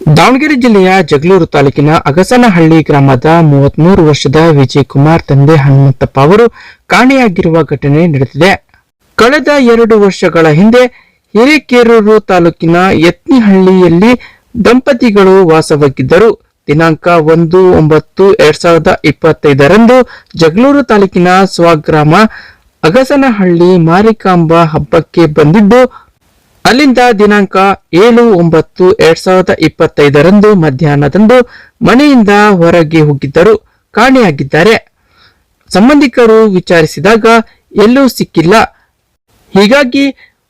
ದಾವಣಗೆರೆ ಜಿಲ್ಲೆಯ ಜಗಳೂರು ತಾಲೂಕಿನ ಅಗಸನಹಳ್ಳಿ ಗ್ರಾಮದ ಮೂವತ್ಮೂರು ವರ್ಷದ ವಿಜಯ್ ಕುಮಾರ್ ತಂದೆ ಹನುಮಂತಪ್ಪ ಅವರು ಕಾಣೆಯಾಗಿರುವ ಘಟನೆ ನಡೆದಿದೆ. ಕಳೆದ ಎರಡು ವರ್ಷಗಳ ಹಿಂದೆ ಹಿರೇಕೇರೂರು ತಾಲೂಕಿನ ಯತ್ನಿಹಳ್ಳಿಯಲ್ಲಿ ದಂಪತಿಗಳು ವಾಸವಾಗಿದ್ದರು. ದಿನಾಂಕ ಒಂದು ಒಂಬತ್ತು ಎರಡ್ ಸಾವಿರದ ಇಪ್ಪತ್ತೈದರಂದು ಜಗಳೂರು ತಾಲೂಕಿನ ಸ್ವಗ್ರಾಮ ಅಗಸನಹಳ್ಳಿ ಮಾರಿಕಾಂಬ ಹಬ್ಬಕ್ಕೆ ಬಂದಿದ್ದು ಅಲ್ಲಿಂದ ದಿನಾಂಕ ಏಳು ಒಂಬತ್ತು ಎರಡ್ ಸಾವಿರದ ಇಪ್ಪತ್ತೈದರಂದು ಮಧ್ಯಾಹ್ನದಂದು ಮನೆಯಿಂದ ಹೊರಗೆ ಹೋಗಿದ್ದರು, ಕಾಣೆಯಾಗಿದ್ದಾರೆ. ಸಂಬಂಧಿಕರು ವಿಚಾರಿಸಿದಾಗ ಎಲ್ಲೂ ಸಿಕ್ಕಿಲ್ಲ. ಹೀಗಾಗಿ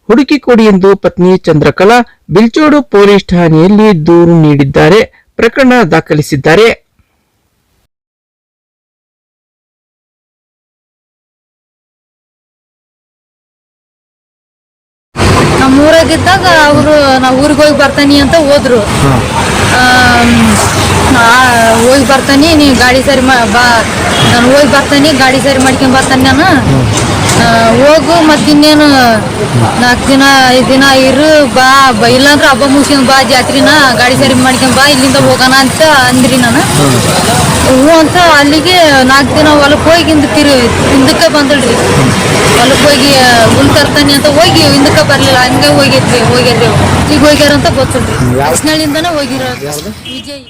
ಹುಡುಕಿಕೊಡಿ ಎಂದು ಪತ್ನಿ ಚಂದ್ರಕಲಾ ಬಿಲ್ಚೋಡು ಪೊಲೀಸ್ ಠಾಣೆಯಲ್ಲಿ ದೂರು ನೀಡಿದ್ದಾರೆ, ಪ್ರಕರಣ ದಾಖಲಿಸಿದ್ದಾರೆ. ನಮ್ಮ ಊರಾಗಿದ್ದಾಗ ಅವರು ನಾವು ಊರಿಗೆ ಹೋಗಿ ಬರ್ತಾನಿ ಅಂತ ಹೋದ್ರು. ಹೋಗಿ ಬರ್ತಾನೆ ನೀ ಗಾಡಿ ಸರಿ ಮಾ ಬಾ. ನಾನು ಹೋಗಿ ಬರ್ತಾನೆ ಗಾಡಿ ಸರಿ ಮಾಡ್ಕೊಂಡ್ ಬರ್ತಾನೆ ನಾನು. ಹೋಗು ಮತ್ತೆ ಇನ್ನೇನು ನಾಲ್ಕು ದಿನ ಐದು ದಿನ ಇರು ಬಾ ಬ. ಇಲ್ಲಾಂದ್ರೆ ಹಬ್ಬ ಮುಗಿಸ್ಕೊಂಡ್ ಬಾ ಜಾತ್ರಿನ ಗಾಡಿ ಸರಿ ಮಾಡ್ಕೊಂಡ್ ಬಾ ಇಲ್ಲಿಂದ ಹೋಗೋಣ ಅಂತ ಅಂದ್ರಿ ನಾನು. ಹ್ಞೂ ಅಂತ ಅಲ್ಲಿಗೆ ನಾಲ್ಕು ದಿನ ಹೊಲಕ್ಕೆ ಹೋಗಿ ಹಿಂದಕ್ಕೆ ತಿರು ಹಿಂದಕ್ಕೆ ಬಂದಳ್ರಿ ಹೊಲಕ್ಕೆ ಹೋಗಿ ಹುಲ್ ತರ್ತಾನೆ ಅಂತ ಹೋಗಿ ಹಿಂದಕ್ಕೆ ಬರಲಿಲ್ಲ. ಹಂಗೆ ಹೋಗಿದ್ವಿ ಹೋಗಿದ್ವಿ. ಈಗ ಹೋಗ್ಯಾರ ಅಂತ ಗೊತ್ತಿಲ್ರಿ ಕೃಷ್ಣಳ್ಳಿಂದನೇ ಹೋಗಿರೋ ವಿಜಯ್.